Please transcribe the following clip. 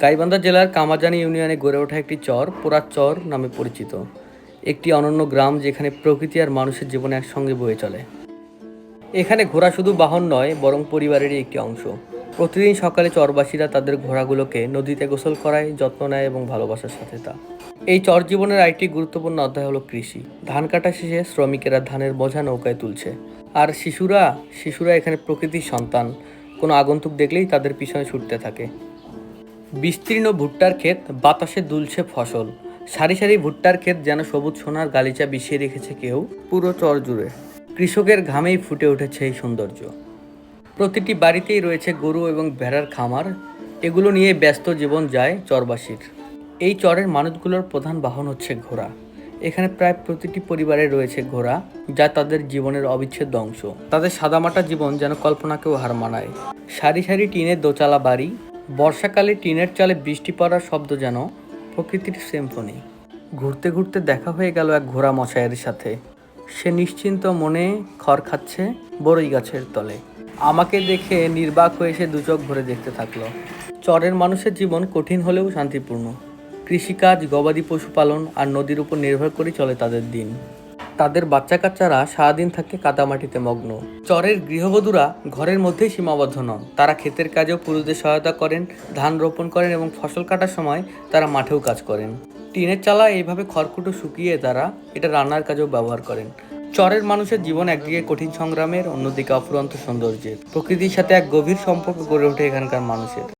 গাইবান্ধা জেলার কামাজানি ইউনিয়নে গড়ে ওঠা একটি চর পোড়ার চর নামে পরিচিত। একটি অনন্য গ্রাম যেখানে প্রকৃতি আর মানুষের জীবনে একসঙ্গে বয়ে চলে। এখানে ঘোড়া শুধু বাহন নয়, বরং পরিবারেরই একটি অংশ। প্রতিদিন সকালে চরবাসীরা তাদের ঘোড়াগুলোকে নদীতে গোসল করায়, যত্ন নেয় এবং ভালোবাসার সাথে তা। এই চর জীবনের আরেকটি গুরুত্বপূর্ণ অধ্যায় হলো কৃষি। ধান কাটা শেষে শ্রমিকেরা ধানের বোঝা নৌকায় তুলছে। আর শিশুরা শিশুরা এখানে প্রকৃতির সন্তান। কোনো আগন্তুক দেখলেই তাদের পিছনে ছুটতে থাকে। বিস্তীর্ণ ভুট্টার ক্ষেত বাতাসে দুলছে ফসল। সারি সারি ভুট্টার ক্ষেত যেন সবুজ সোনার গালিচা বিছিয়ে রেখেছে কেউ। পুরো চর জুড়ে কৃষকের ঘামেই ফুটে উঠেছে এই সৌন্দর্য। প্রতিটি বাড়িতেই রয়েছে গরু এবং ভেড়ার খামার। এগুলো নিয়ে ব্যস্ত জীবন যায় চরবাসীর। এই চরের মানুষগুলোর প্রধান বাহন হচ্ছে ঘোড়া। এখানে প্রায় প্রতিটি পরিবারে রয়েছে ঘোড়া, যা তাদের জীবনের অবিচ্ছেদ্য অংশ। তাদের সাদামাটা জীবন যেন কল্পনাকেও হার মানায়। সারি সারি টিনের দোচালা বাড়ি বর্ষাকালে টিনের চালে বৃষ্টি পড়ার শব্দ যেন প্রকৃতির সিম্ফনি ঘুরতে ঘুরতে দেখা হয়ে গেল এক ঘোড়া মশাইয়ের সাথে। সে নিশ্চিন্ত মনে খড় খাচ্ছে বড়ই গাছের তলে। আমাকে দেখে নির্বাক হয়ে সে দুচোখ ভরে দেখতে থাকল। চরের মানুষের জীবন কঠিন হলেও শান্তিপূর্ণ। কৃষিকাজ, গবাদি পশুপালন আর নদীর উপর নির্ভর করে চলে তাদের দিন। তাদের বাচ্চা কাচ্চারা সারাদিন থাকে কাদামাটিতে মগ্ন। চরের গৃহবধূরা ঘরের মধ্যেই সীমাবদ্ধ নন। তারা ক্ষেতের কাজেও পুরুষদের সহায়তা করেন, ধান রোপণ করেন এবং ফসল কাটার সময় তারা মাঠেও কাজ করেন। টিনের চালা এইভাবে খড়কুটো শুকিয়ে তারা এটা রান্নার কাজেও ব্যবহার করেন। চরের মানুষের জীবন একদিকে কঠিন সংগ্রামের, অন্যদিকে অফুরন্ত সৌন্দর্যের। প্রকৃতির সাথে এক গভীর সম্পর্ক গড়ে ওঠে এখানকার মানুষের।